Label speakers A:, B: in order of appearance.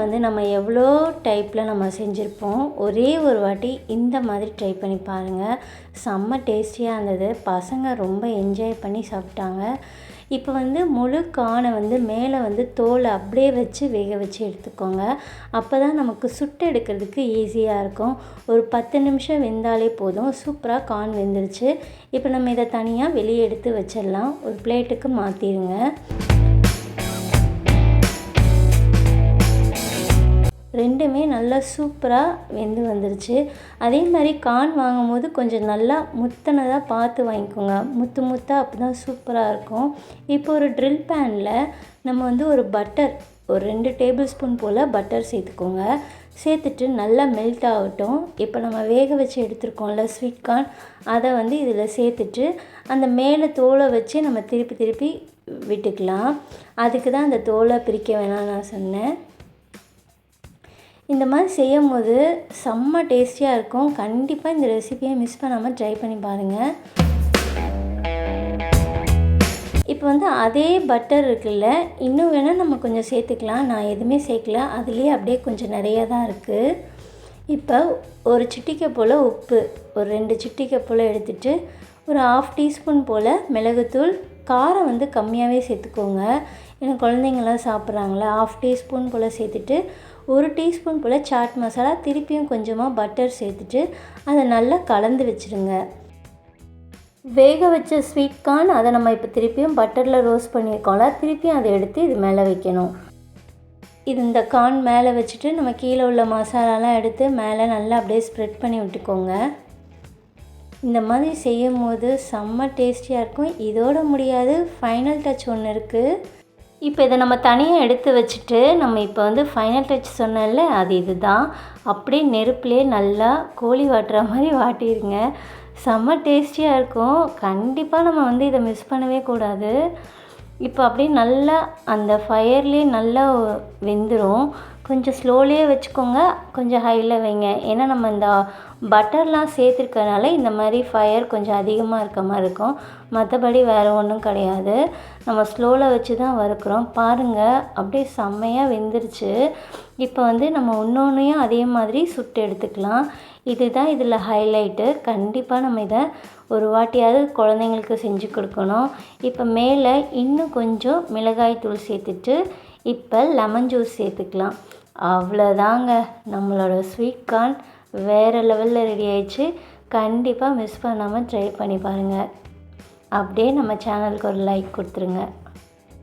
A: வந்து நம்ம எவ்வளோ டைப்பில் நம்ம செஞ்சுருப்போம் ஒரே ஒரு வாட்டி இந்த மாதிரி ட்ரை பண்ணி பாருங்கள் செம்ம டேஸ்டியாக இருந்தது. பசங்க ரொம்ப என்ஜாய் பண்ணி சாப்பிட்டாங்க. இப்போ வந்து முழு கானை வந்து மேலே வந்து தோலை அப்படியே வச்சு வேக வச்சு எடுத்துக்கோங்க. அப்போ தான் நமக்கு சுட்டு எடுக்கிறதுக்கு ஈஸியாக இருக்கும். ஒரு பத்து நிமிஷம் வெந்தாலே போதும். சூப்பராக கான் வெந்துருச்சு. இப்போ நம்ம இதை தனியாக வெளியே எடுத்து வச்சிடலாம். ஒரு பிளேட்டுக்கு மாற்றிடுங்க ரெண்டுமே நல்லா சூப்பராக வெந்து வந்துருச்சு. அதே மாதிரி கான் வாங்கும்போது கொஞ்சம் நல்லா முத்தினதாக பார்த்து வாங்கிக்கோங்க. முத்து முத்தாக அப்போ தான் சூப்பராக இருக்கும். இப்போ ஒரு ட்ரில் பேனில் நம்ம வந்து ஒரு பட்டர் ஒரு ரெண்டு டேபிள் ஸ்பூன் போல் பட்டர் சேர்த்துக்கோங்க. சேர்த்துட்டு நல்லா மெல்ட் ஆகட்டும். இப்போ நம்ம வேக வச்சு எடுத்துருக்கோம்ல ஸ்வீட் கார்ன் அதை வந்து இதில் சேர்த்துட்டு அந்த மேலே தோலை வச்சு நம்ம திருப்பி திருப்பி விட்டுக்கலாம். அதுக்கு தான் அந்த தோலை பிரிக்க வேணாம் நான் சொன்னேன். இந்த மாதிரி செய்யும் போது செம்ம டேஸ்டியாக இருக்கும். கண்டிப்பாக இந்த ரெசிபியை மிஸ் பண்ணாமல் ட்ரை பண்ணி பாருங்கள் இப்போ வந்து அதே பட்டர் இருக்குல்ல இன்னும் வேணால் நம்ம கொஞ்சம் சேர்த்துக்கலாம். நான் எதுவுமே சேர்க்கல. அதுலேயே அப்படியே கொஞ்சம் நிறையா தான் இருக்குது இப்போ ஒரு சிட்டிக்கை போல் உப்பு ஒரு ரெண்டு சிட்டிக்கை போல் எடுத்துகிட்டு ஒரு ஆஃப் டீஸ்பூன் போல் மிளகுத்தூள் காரம் வந்து கம்மியாகவே சேர்த்துக்கோங்க. ஏன்னா குழந்தைங்களாம் சாப்பிட்றாங்களா ஆஃப் டீஸ்பூன் போல் சேர்த்துட்டு ஒரு டீஸ்பூன் போல் சாட் மசாலா திருப்பியும் கொஞ்சமாக பட்டர் சேர்த்துட்டு அதை நல்லா கலந்து வச்சுருங்க. வேக வச்ச ஸ்வீட் கார்ன் அதை நம்ம இப்போ திருப்பியும் பட்டரில் ரோஸ்ட் பண்ணியிருக்கோம்ல திருப்பியும் அதை எடுத்து இது மேலே வைக்கணும். இது இந்த கார்ன் மேலே வச்சுட்டு நம்ம கீழே உள்ள மசாலாலாம் எடுத்து மேலே நல்லா அப்படியே ஸ்ப்ரெட் பண்ணி விட்டுக்கோங்க. இந்த மாதிரி செய்யும் போது செம்ம டேஸ்டியாக இருக்கும். இதோட முடியாது ஃபைனல் டச் ஒன்று இருக்குது இப்போ இதை நம்ம தனியாக எடுத்து வச்சுட்டு நம்ம இப்போ வந்து ஃபைனல் டச் சொன்னல அது இதுதான். அப்படியே நெருப்புலேயே நல்லா கோழி வாட்டுற மாதிரி வாட்டிடுங்க செம்ம டேஸ்டியாக இருக்கும். கண்டிப்பாக நம்ம வந்து இதை மிஸ் பண்ணவே கூடாது. இப்போ அப்படியே நல்லா அந்த ஃபயர்லேயே நல்லா வெந்துடும் கொஞ்சம் ஸ்லோலியே வச்சுக்கோங்க. கொஞ்சம் ஹையில் வைங்க. ஏன்னா நம்ம இந்த பட்டர்லாம் சேர்த்துருக்கனால இந்த மாதிரி ஃபயர் கொஞ்சம் அதிகமாக இருக்க மாதிரி இருக்கும். மற்றபடி வேறு ஒன்றும் கிடையாது. நம்ம ஸ்லோவில் வச்சு தான் வறுக்கிறோம். பாருங்கள் அப்படியே செம்மையாக வெந்துருச்சு. இப்போ வந்து நம்ம இன்னொன்றையும் அதே மாதிரி சுட்டு எடுத்துக்கலாம். இதுதான் இதில் ஹைலைட்டு கண்டிப்பாக நம்ம இதை ஒரு வாட்டியாவது குழந்தைங்களுக்கு செஞ்சு கொடுக்கணும். இப்போ மேலே இன்னும் கொஞ்சம் மிளகாய் தூள் சேர்த்துட்டு இப்போ லெமன் ஜூஸ் சேர்த்துக்கலாம். அவ்வளோதாங்க நம்மளோட ஸ்வீட் கார்ன் வேறு லெவலில் ரெடி ஆயிடுச்சு. கண்டிப்பாக மிஸ் பண்ணாமல் ட்ரை பண்ணி பாருங்கள் அப்படியே நம்ம சேனலுக்கு ஒரு லைக் கொடுத்துருங்க.